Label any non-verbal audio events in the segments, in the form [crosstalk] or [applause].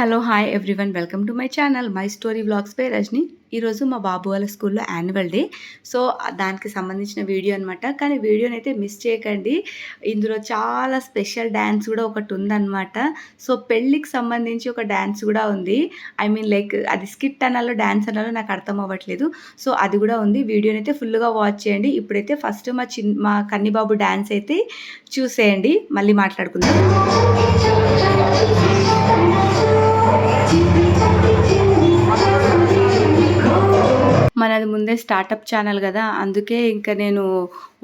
Hello hi everyone. Welcome to my channel. My story vlogs పై రజని. ఈరోజు మా బాబు వాళ్ళ స్కూల్లో యాన్యువల్ డే. సో దానికి సంబంధించిన వీడియో అనమాట కానీ వీడియోని అయితే మిస్ చేయకండి. ఇందులో చాలా స్పెషల్ డ్యాన్స్ కూడా ఒకటి ఉందన్నమాట. సో పెళ్ళికి సంబంధించి ఒక డ్యాన్స్ కూడా ఉంది. ఐ మీన్ లైక్ అది స్కిట్ అనాలో డ్యాన్స్ అనాలో నాకు అర్థం అవ్వట్లేదు. సో అది కూడా ఉంది. వీడియోని అయితే ఫుల్గా వాచ్ చేయండి. ఇప్పుడైతే ఫస్ట్ మా చిన్ మా కన్నిబాబు డ్యాన్స్ అయితే చూసేయండి. మళ్ళీ మాట్లాడుకుందాం. మనది ముందే స్టార్టప్ ఛానల్ కదా. అందుకే ఇంకా నేను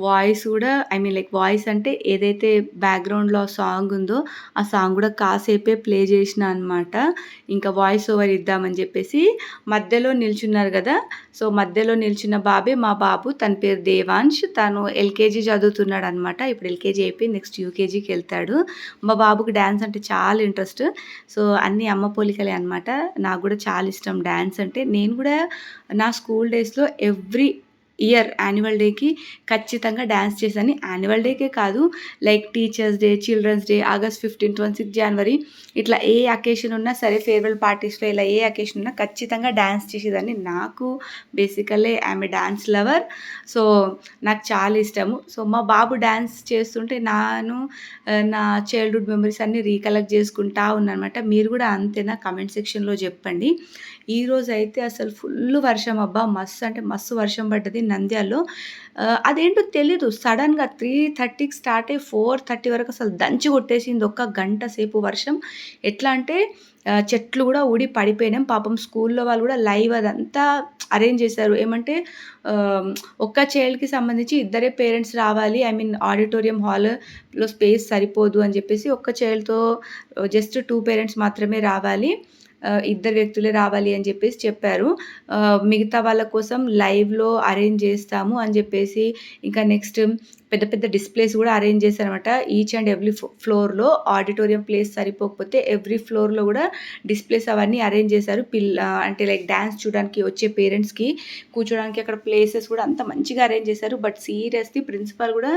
వాయిస్ కూడా ఐ మీన్ లైక్ వాయిస్ అంటే ఏదైతే బ్యాక్గ్రౌండ్లో సాంగ్ ఉందో ఆ సాంగ్ కూడా కాసేపే ప్లే చేసిన అనమాట ఇంకా వాయిస్ ఓవర్ ఇద్దామని చెప్పేసి మధ్యలో నిల్చున్నారు కదా. సో మధ్యలో నిల్చున్న బాబే మా బాబు తన పేరు దేవాంశ్. తను ఎల్కేజీ చదువుతున్నాడు అనమాట ఇప్పుడు ఎల్కేజీ అయిపోయి నెక్స్ట్ యూకేజీకి వెళ్తాడు. మా బాబుకి డ్యాన్స్ అంటే చాలా ఇంట్రెస్ట్ సో అన్ని అమ్మ పోలికలే అనమాట నాకు కూడా చాలా ఇష్టం డ్యాన్స్ అంటే. నేను కూడా నా స్కూల్ డేస్లో ఎవ్రీ ఇయర్ యాన్యువల్ డేకి ఖచ్చితంగా డ్యాన్స్ చేశాను. యాన్యువల్ డేకే కాదు like teachers day children's day August fifteen twenty six January ఇట్లా ఏ అకేషన్ ఉన్నా సరే ఫేర్వెల్ పార్టీస్లో ఇలా ఏ అకేషన్ ఉన్నా ఖచ్చితంగా డ్యాన్స్ చేసేదాన్ని. నాకు basically I'm a dance lover so నాకు చాలా ఇష్టము. సో మా బాబు డ్యాన్స్ చేస్తుంటే నాను నా చైల్డ్హుడ్ మెమరీస్ అన్నీ రీకలెక్ట్ చేసుకుంటా ఉన్నానమాట మీరు కూడా అంతేనా? కమెంట్ సెక్షన్లో చెప్పండి. ఈరోజు అయితే అసలు ఫుల్ వర్షం. అబ్బా! మస్తు అంటే మస్తు వర్షం పడ్డది నంద్యాలలో. అదేంటో తెలీదు. సడన్గా త్రీ థర్టీకి స్టార్ట్ అయ్యి ఫోర్ థర్టీ వరకు అసలు దంచి కొట్టేసింది ఒక్క గంట సేపు వర్షం. ఎట్లా అంటే చెట్లు కూడా ఊడి పడిపోయినాం పాపం స్కూల్లో వాళ్ళు కూడా లైవ్ అదంతా అరేంజ్ చేశారు. ఏమంటే ఒక్క చైల్డ్కి సంబంధించి ఇద్దరే పేరెంట్స్ రావాలి. ఐ మీన్ ఆడిటోరియం హాల్లో స్పేస్ సరిపోదు అని చెప్పేసి ఒక్క చైల్డ్తో జస్ట్ టూ పేరెంట్స్ మాత్రమే రావాలి. ఇద్దరు వ్యక్తులే రావాలి అని చెప్పేసి చెప్పారు. మిగతా వాళ్ళ కోసం లైవ్లో అరేంజ్ చేస్తాము అని చెప్పేసి ఇంకా నెక్స్ట్ పెద్ద పెద్ద డిస్ప్లేస్ కూడా అరేంజ్ చేశారనమాట ఈచ్ అండ్ ఎవ్రీ ఫ్లోర్లో ఆడిటోరియం ప్లేస్ సరిపోకపోతే ఎవ్రీ ఫ్లోర్లో కూడా డిస్ప్లేస్ అవన్నీ అరేంజ్ చేశారు. పిల్ల అంటే లైక్ డ్యాన్స్ చూడడానికి వచ్చే పేరెంట్స్కి కూర్చోడానికి అక్కడ ప్లేసెస్ కూడా అంత మంచిగా అరేంజ్ చేశారు. బట్ సీరియస్లీ ప్రిన్సిపాల్ కూడా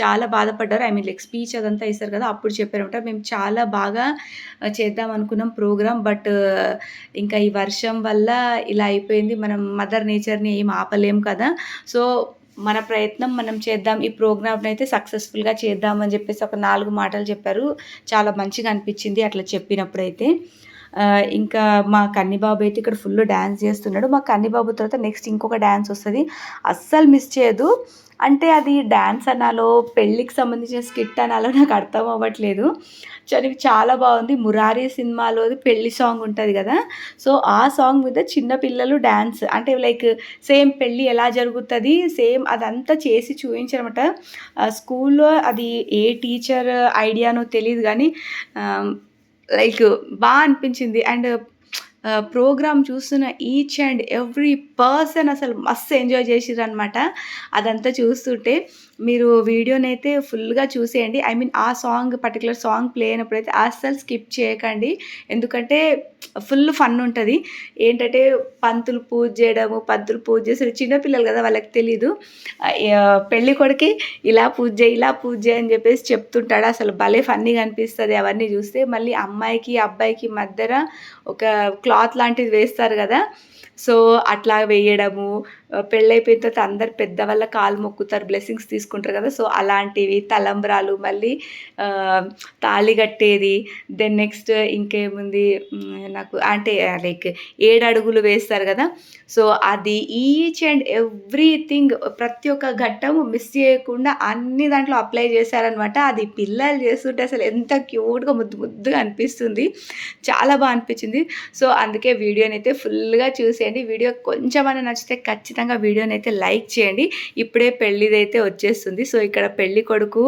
చాలా బాధపడ్డారు. ఐ మీన్ లైక్ స్పీచ్ అదంతా ఇస్తారు కదా అప్పుడు చెప్పారనమాట మేము చాలా బాగా చేద్దాం అనుకున్నాం ప్రోగ్రామ్ బట్ ఇంకా ఈ వర్షం వల్ల ఇలా అయిపోయింది. మనం మదర్ నేచర్ని ఏం ఆపలేం కదా. సో మన ప్రయత్నం మనం చేద్దాం. ఈ ప్రోగ్రామ్ని అయితే సక్సెస్ఫుల్గా చేద్దామని చెప్పేసి ఒక నాలుగు మాటలు చెప్పారు. చాలా మంచిగా అనిపించింది అట్లా చెప్పినప్పుడైతే. ఇంకా మా కన్నిబాబు అయితే ఇక్కడ ఫుల్ డ్యాన్స్ చేస్తున్నాడు. మా కన్నిబాబు తర్వాత నెక్స్ట్ ఇంకొక డ్యాన్స్ వస్తుంది. అస్సలు మిస్ చేయదు. అంటే అది డ్యాన్స్ అనాలో పెళ్ళికి సంబంధించిన స్కిట్ అనాలో నాకు అర్థం అవ్వట్లేదు. చదివి చాలా బాగుంది. మురారి సినిమాలోది పెళ్ళి సాంగ్ ఉంటుంది కదా. సో ఆ సాంగ్ మీద చిన్న పిల్లలు డ్యాన్స్ అంటే లైక్ సేమ్ పెళ్ళి ఎలా జరుగుతుంది సేమ్ అదంతా చేసి చూపించారనమాట స్కూల్లో అది ఏ టీచర్ ఐడియానో తెలియదు కానీ లైక్ బాగా అనిపించింది. అండ్ ప్రోగ్రామ్ చూస్తున్న ఈచ్ అండ్ ఎవ్రీ పర్సన్ అసలు మస్తు ఎంజాయ్ చేసిర్రు అనమాట అదంతా చూస్తుంటే మీరు వీడియోని అయితే ఫుల్గా చూసేయండి. ఐ మీన్ ఆ సాంగ్ పర్టికులర్ సాంగ్ ప్లే అయినప్పుడు అయితే అస్సలు స్కిప్ చేయకండి. ఎందుకంటే ఫుల్ ఫన్ ఉంటుంది. ఏంటంటే పంతులు పూజ చేయడము పంతులు పూజ చేసి చిన్నపిల్లలు కదా వాళ్ళకి తెలీదు. పెళ్ళి కొడుకి ఇలా పూజ చేయి ఇలా పూజ చేయి అని చెప్పేసి చెప్తుంటాడు. అసలు భలే ఫన్నీగా అనిపిస్తుంది అవన్నీ చూస్తే. మళ్ళీ అమ్మాయికి అబ్బాయికి మధ్యన ఒక క్లాత్ లాంటిది వేస్తారు కదా. సో అట్లా వేయడము పెళ్ళైపోయిన తర్వాత అందరు పెద్దవాళ్ళ కాలు మొక్కుతారు బ్లెస్సింగ్స్ తీసుకుంటారు కదా. సో అలాంటివి తలంబ్రాలు మళ్ళీ తాళి కట్టేది. దెన్ నెక్స్ట్ ఇంకేముంది? నాకు అంటే లైక్ ఏడు అడుగులు వేస్తారు కదా. సో అది ఈచ్ అండ్ ఎవ్రీథింగ్ ప్రతి ఒక్క ఘట్టము మిస్ చేయకుండా అన్ని దాంట్లో అప్లై చేశారనమాట అది పిల్లలు చేస్తుంటే అసలు ఎంత క్యూట్గా ముద్దు ముద్దుగా అనిపిస్తుంది. చాలా బాగా అనిపించింది. సో అందుకే వీడియోని అయితే ఫుల్గా చూసేయండి. వీడియో కొంచెమైనా నచ్చితే ఖచ్చితంగా వీడియోని అయితే లైక్ చేయండి. ఇప్పుడే పెళ్ళిదైతే వచ్చేస్తుంది. సో ఇక్కడ పెళ్ళి కొడుకు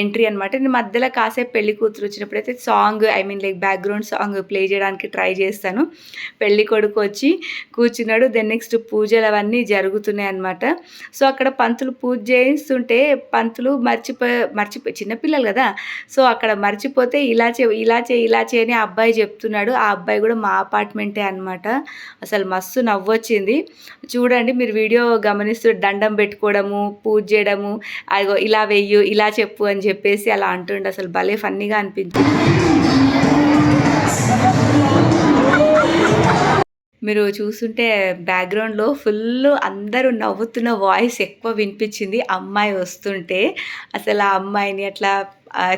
ఎంట్రీ అనమాట నేను మధ్యలో కాసేపు పెళ్ళి కూతురు వచ్చినప్పుడు అయితే song I mean like background song play చేయడానికి ట్రై చేస్తాను. పెళ్ళి కొడుకు వచ్చి కూర్చున్నాడు. దెన్ నెక్స్ట్ పూజలు అవన్నీ జరుగుతున్నాయి అనమాట సో అక్కడ పంతులు పూజ చేయిస్తుంటే పంతులు మర్చిపోయి మర్చిపో చిన్నపిల్లలు కదా. సో అక్కడ మర్చిపోతే ఇలా చే ఇలా చే ఇలా చేయని అబ్బాయి చెప్తున్నాడు. ఆ అబ్బాయి కూడా మా అపార్ట్మెంటే అనమాట అసలు మస్తు నవ్వొచ్చింది. చూడండి మీరు వీడియో గమనిస్తూ దండం పెట్టుకోవడము పూజ చేయడము అదిగో ఇలా వెయ్యు ఇలా చెప్పు అని చెప్పేసి అలా అంటుండే. అసలు భలే ఫన్నీగా అనిపించింది. మీరు చూస్తుంటే బ్యాక్‌గ్రౌండ్‌లో ఫుల్ అందరూ నవ్వుతున్న వాయిస్ ఎక్కువ వినిపించింది. అమ్మాయి వస్తుంటే. అసలు ఆ అమ్మాయిని అట్లా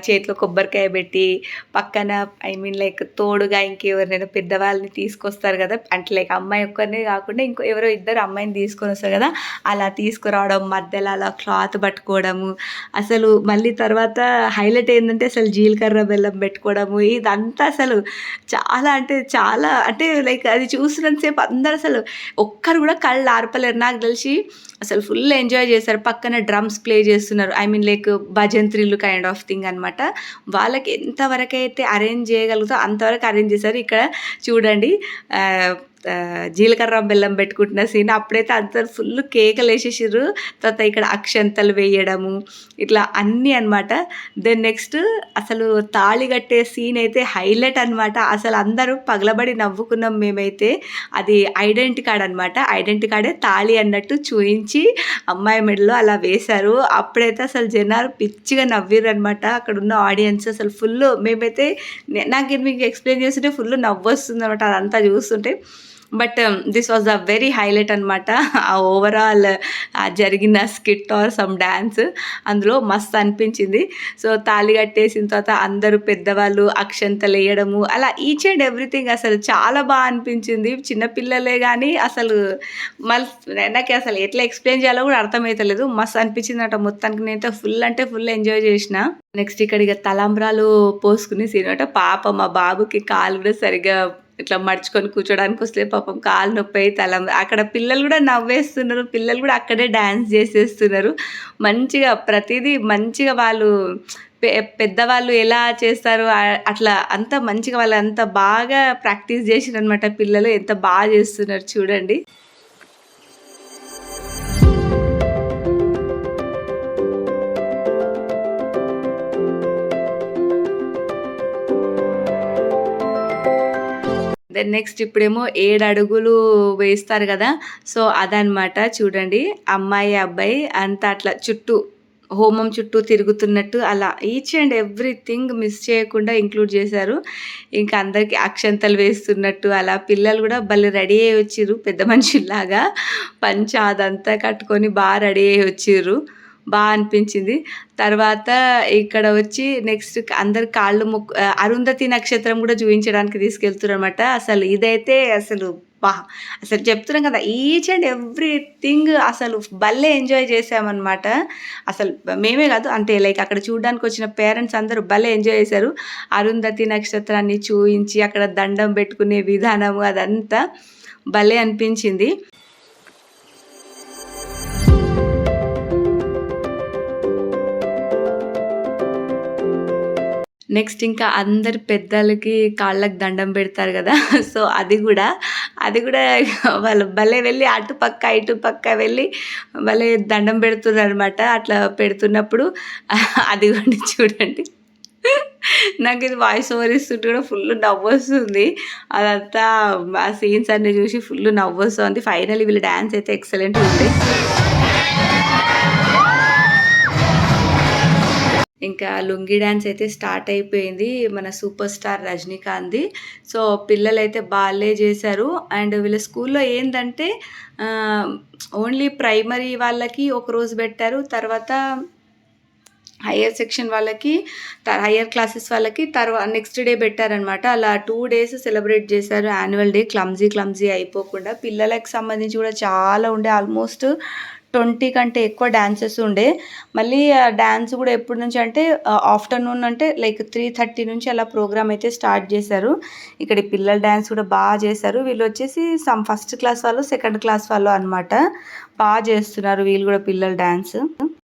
చేతిలో కొబ్బరికాయ పెట్టి, పక్కన ఐ మీన్ లైక్ తోడుగా ఇంకెవరినైనా పెద్దవాళ్ళని తీసుకొస్తారు కదా అంటే లైక్ అమ్మాయి ఒక్కరినే కాకుండా ఇంకో ఎవరో ఇద్దరు అమ్మాయిని తీసుకొని వస్తారు కదా అలా తీసుకురావడం, మధ్యలో అలా క్లాత్ పట్టుకోవడము, అసలు మళ్ళీ తర్వాత హైలైట్ ఏంటంటే అసలు జీలకర్ర బెల్లం పెట్టుకోవడము, ఇదంతా అసలు చాలా అంటే చాలా అంటే లైక్ అది చూసినంతసేపు అందరు అందరూ అసలు ఒక్కరు కూడా కళ్ళు ఆర్పలేరు. నాకు తెలిసి అసలు ఫుల్ ఎంజాయ్ చేశారు. పక్కన డ్రమ్స్ ప్లే చేస్తున్నారు. ఐ మీన్ లైక్ భజంత్రీలు కైండ్ ఆఫ్ థింగ్ అనమాట. వాళ్ళకి ఎంతవరకైతే అరేంజ్ చేయగలుగుతారో అంతవరకు అరేంజ్ చేశారు. ఇక్కడ చూడండి జీలకర్ర బెల్లం పెట్టుకుంటున్న సీన్ అప్పుడైతే అందరు ఫుల్ కేకలు వేసేసారు తర్వాత ఇక్కడ అక్షంతలు వేయడము, ఇట్లా అన్నీ అనమాట. దెన్ నెక్స్ట్ అసలు తాళి కట్టే సీన్ అయితే హైలైట్ అనమాట. అసలు అందరూ పగలబడి నవ్వుకున్నాం మేమైతే. అది ఐడెంటి కార్డ్ అనమాట. ఐడెంటి కార్డే తాళి అన్నట్టు చూయించి అమ్మాయి మెడలో అలా వేశారు. అప్పుడైతే అసలు జనాలు పిచ్చిగా నవ్విర్రనమాట. అక్కడున్న ఆడియన్స్ అసలు ఫుల్ మేమైతే నాకు మీకు ఎక్స్‌ప్లెయిన్ చేస్తుంటే ఫుల్ నవ్వొస్తుందనమాట అదంతా చూస్తుంటే. But this was the very highlight అనమాట. ఆ ఓవరాల్ జరిగిన స్కిట్ ఆర్ సమ్ డ్యాన్స్ అందులో మస్తు అనిపించింది. సో, తాళి కట్టేసిన తర్వాత అందరూ పెద్దవాళ్ళు అక్షంతలు వేయడము అలా ఈచ్ అండ్ ఎవ్రీథింగ్ అసలు చాలా బాగా అనిపించింది. చిన్నపిల్లలే కానీ అసలు మల్ నాకు అసలు ఎట్లా ఎక్స్‌ప్లెయిన్ చేయాలో కూడా అర్థమవుతలేదు మస్తు అంట మొత్తానికి. నేనైతే ఫుల్ అంటే ఫుల్ ఎంజాయ్ చేసిన. నెక్స్ట్ ఇక్కడ ఇక తలంబ్రాలు పోసుకునే సీన్ అనమాట. మా బాబుకి కాలు కూడా సరిగ్గా ఇట్లా మడుచుకొని కూర్చోడానికి వస్తే పాపం కాలు నొప్పి తల అక్కడ పిల్లలు కూడా నవ్వేస్తున్నారు. పిల్లలు కూడా అక్కడే డ్యాన్స్ చేసేస్తున్నారు. మంచిగా ప్రతిదీ మంచిగా వాళ్ళు పెద్దవాళ్ళు ఎలా చేస్తారు అట్లా అంత మంచిగా వాళ్ళు అంత బాగా ప్రాక్టీస్ చేసిరనమాట పిల్లలు. ఎంత బాగా చేస్తున్నారు చూడండి. దెన్ నెక్స్ట్ ఇప్పుడేమో ఏడు అడుగులు వేస్తారు కదా సో, అదనమాట చూడండి. అమ్మాయి, అబ్బాయి అంతా అట్లా చుట్టూ హోమం చుట్టూ తిరుగుతున్నట్టు అలా ఈచ్ అండ్ ఎవ్రీథింగ్ మిస్ చేయకుండా ఇంక్లూడ్ చేశారు. ఇంకా అందరికీ అక్షంతలు వేస్తున్నట్టు అలా పిల్లలు కూడా భలే రెడీ అయ్యి వచ్చిర్రు పెద్ద మనుషుల్లాగా. పంచ అదంతా కట్టుకొని బాగా రెడీ అయ్యి వచ్చిర్రు. బాగా అనిపించింది. తర్వాత ఇక్కడ వచ్చి నెక్స్ట్ అందరు కాళ్ళు మొక్కు అరుంధతి నక్షత్రం కూడా చూపించడానికి తీసుకెళ్తున్నారు అనమాట అసలు ఇదైతే అసలు బా అసలు చెప్తున్నాం కదా! ఈచ్ అండ్ ఎవ్రీథింగ్ అసలు భలే ఎంజాయ్ చేసామన్నమాట అసలు మేమే కాదు అంటే లైక్ అక్కడ చూడడానికి వచ్చిన పేరెంట్స్ అందరూ భలే ఎంజాయ్ చేశారు. అరుంధతి నక్షత్రాన్ని చూయించి అక్కడ దండం పెట్టుకునే విధానము అదంతా భలే అనిపించింది. నెక్స్ట్ ఇంకా అందరు పెద్దలకి కాళ్ళకి దండం పెడతారు కదా [laughs] సో, అది కూడా అది కూడా [laughs] వాళ్ళు భలే వెళ్ళి అటుపక్క ఇటుపక్క ఇటు పక్క వెళ్ళి భలే దండం పెడుతుర్రనమాట. అట్లా పెడుతున్నప్పుడు [laughs] అది కూడా చూడండి. నాకు ఇది వాయిస్ ఓవర్ ఇస్తుంటే కూడా ఫుల్ నవ్వొస్తుంది. అదంతా ఆ సీన్స్ అన్ని చూసి ఫుల్ నవ్వొస్తుంది. ఫైనల్ వీళ్ళ డ్యాన్స్ అయితే ఎక్సలెంట్ ఉంది. ఇంకా లుంగీ డ్యాన్స్ అయితే స్టార్ట్ అయిపోయింది. మన సూపర్ స్టార్ రజనీకాంత్‌ది. సో, పిల్లలైతే బాలే చేశారు. అండ్ వీళ్ళ స్కూల్‌లో ఏంటంటే ఓన్లీ ప్రైమరీ వాళ్ళకి ఒకరోజు పెట్టారు. తర్వాత హయ్యర్ సెక్షన్ వాళ్ళకి హయ్యర్ క్లాసెస్ వాళ్ళకి తర్వా నెక్స్ట్ డే పెట్టారనమాట. అలా టూ డేస్ సెలబ్రేట్ చేశారు యాన్యువల్ డే క్లమ్జీ క్లమ్జీ అయిపోకుండా. పిల్లలకు సంబంధించి కూడా చాలా ఉండే ఆల్మోస్ట్ 20 కంటే ఎక్కువ డ్యాన్సెస్ ఉండే. మళ్ళీ ఆ కూడా ఎప్పటి నుంచి అంటే ఆఫ్టర్‌నూన్ అంటే లైక్ 3:30 నుంచి అలా ప్రోగ్రామ్ అయితే స్టార్ట్ చేశారు. ఇక్కడ పిల్లల డ్యాన్స్ కూడా బాగా చేశారు. వీళ్ళు వచ్చేసి సమ్ ఫస్ట్ క్లాస్ వాళ్ళు, సెకండ్ క్లాస్ వాళ్ళు అనమాట. బాగా చేస్తున్నారు వీళ్ళు కూడా పిల్లల డ్యాన్స్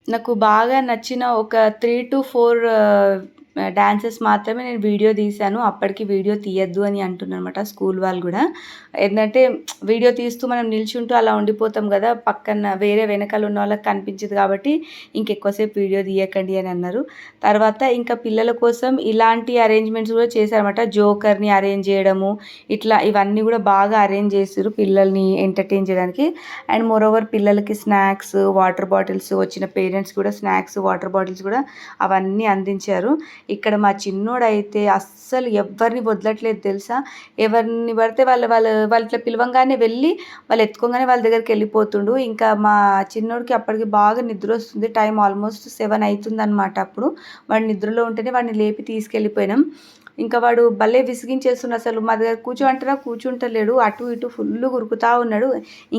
నాకు బాగా నచ్చిన ఒక 3-4 డ్యాన్సెస్ మాత్రమే నేను వీడియో తీశాను. అప్పటికి వీడియో తీయద్దు అని అంటున్నమాట స్కూల్ వాళ్ళు కూడా ఏంటంటే వీడియో తీస్తూ మనం నిల్చుంటూ అలా ఉండిపోతాం కదా పక్కన వేరే వెనకాల ఉన్న వాళ్ళకి కనిపించదు కాబట్టి ఇంకెక్కువసేపు వీడియో తీయకండి అని అన్నారు. తర్వాత ఇంకా పిల్లల కోసం ఇలాంటి అరేంజ్‌మెంట్స్ కూడా చేశారనమాట. జోకర్‌ని అరేంజ్ చేయడము, ఇట్లా ఇవన్నీ కూడా బాగా అరేంజ్ చేశారు పిల్లల్ని ఎంటర్‌టైన్ చేయడానికి. అండ్ మోర్ ఓవర్ పిల్లలకి స్నాక్స్, వాటర్ బాటిల్స్ వచ్చిన పేరెంట్స్ కూడా స్నాక్స్, వాటర్ బాటిల్స్ కూడా అవన్నీ అందించారు. ఇక్కడ మా చిన్నోడైతే అస్సలు ఎవరిని వదలట్లేదు తెలుసా? ఎవరిని పడితే వాళ్ళ వాళ్ళు వాళ్ళ ఇట్లా పిలవంగానే వెళ్ళి వాళ్ళు ఎత్తుకోగానే వాళ్ళ దగ్గరికి వెళ్ళిపోతుండు. ఇంకా మా చిన్నోడికి అప్పటికి బాగా నిద్ర వస్తుంది. టైం ఆల్మోస్ట్ సెవెన్ అవుతుంది అనమాట అప్పుడు. వాడు నిద్రలో ఉంటేనే వాడిని లేపి తీసుకెళ్ళిపోయినాం. ఇంకా వాడు భలే విసిగించేస్తున్న అసలు. మా దగ్గర కూర్చోంటారా కూర్చుంటలేడు. అటు ఇటు ఫుల్ గురుకుతా ఉన్నాడు.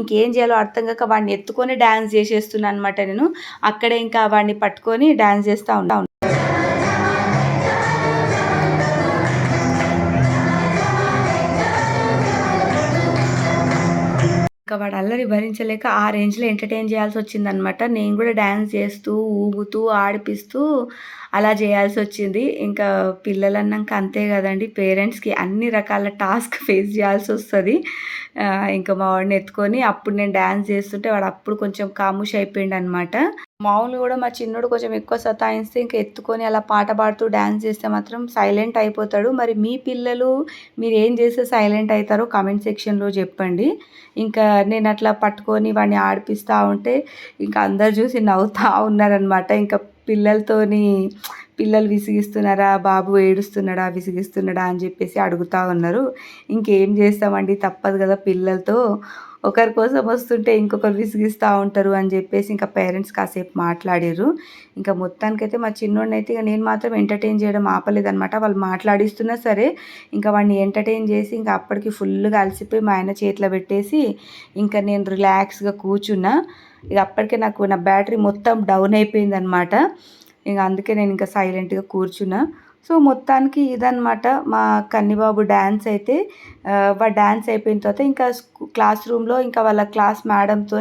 ఇంకేం చేయాలో అర్థం కాక వాడిని ఎత్తుకొని డ్యాన్స్ చేసేస్తున్నాను అనమాట నేను. అక్కడే ఇంకా వాడిని పట్టుకొని డ్యాన్స్ చేస్తూ ఉంటాను ఇంకా వాడు అల్లరి భరించలేక ఆ రేంజ్లో ఎంటర్టైన్ చేయాల్సి వచ్చిందనమాట నేను కూడా డ్యాన్స్ చేస్తూ ఊగుతూ ఆడిపిస్తూ అలా చేయాల్సి వచ్చింది. ఇంకా పిల్లలు అన్నాక అంతే కదండి. పేరెంట్స్కి అన్ని రకాల టాస్క్ ఫేస్ చేయాల్సి వస్తుంది. ఇంకా మా వాడిని ఎత్తుకొని అప్పుడు నేను డ్యాన్స్ చేస్తుంటే వాడు అప్పుడు కొంచెం కాముష్ అయిపోయిండు అనమాట మామూలు కూడా మా చిన్నోడు కొంచెం ఎక్కువ సతాయిస్తే ఇంకా ఎత్తుకొని అలా పాట పాడుతూ డ్యాన్స్ చేస్తే మాత్రం సైలెంట్ అయిపోతాడు. మరి మీ పిల్లలు మీరు ఏం చేస్తే సైలెంట్ అవుతారో కామెంట్ సెక్షన్లో చెప్పండి. ఇంకా నేను అట్లా పట్టుకొని వాడిని ఆడిపిస్తూ ఉంటే ఇంకా అందరు చూసి నవ్వుతూ ఉన్నారనమాట ఇంకా పిల్లలతోని పిల్లలు విసిగిస్తున్నారా బాబు ఏడుస్తున్నాడా విసిగిస్తున్నాడా అని చెప్పేసి అడుగుతూ ఉన్నారు. ఇంకేం చేస్తామండి? తప్పదు కదా పిల్లలతో. ఒకరి కోసం వస్తుంటే ఇంకొకరు విసిగిస్తూ ఉంటారు అని చెప్పేసి ఇంకా పేరెంట్స్ కాసేపు మాట్లాడారు. ఇంకా మొత్తానికైతే మా చిన్నోడిని అయితే ఇక నేను మాత్రం ఎంటర్టైన్ చేయడం ఆపలేదనమాట వాళ్ళు మాట్లాడిస్తున్నా సరే ఇంకా వాడిని ఎంటర్టైన్ చేసి ఇంకా అప్పటికి ఫుల్గా అలసిపోయి మా ఆయన చేతిలో పెట్టేసి ఇంకా నేను రిలాక్స్గా కూర్చున్నా. ఇక అప్పటికే నాకు నా బ్యాటరీ మొత్తం డౌన్ అయిపోయింది అనమాట ఇంకా అందుకే నేను ఇంకా సైలెంట్గా కూర్చున్నా. సో మొత్తానికి ఇదనమాట మా కన్నిబాబు డ్యాన్స్ అయితే. వాడు డ్యాన్స్ అయిపోయిన తర్వాత ఇంకా క్లాస్ రూమ్లో ఇంకా వాళ్ళ క్లాస్ మేడంతో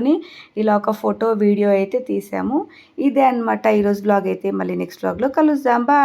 ఇలా ఒక ఫోటో వీడియో అయితే తీసాము. ఇదే అనమాట ఈరోజు బ్లాగ్ అయితే. మళ్ళీ నెక్స్ట్ బ్లాగ్లో కలుద్దాం. బా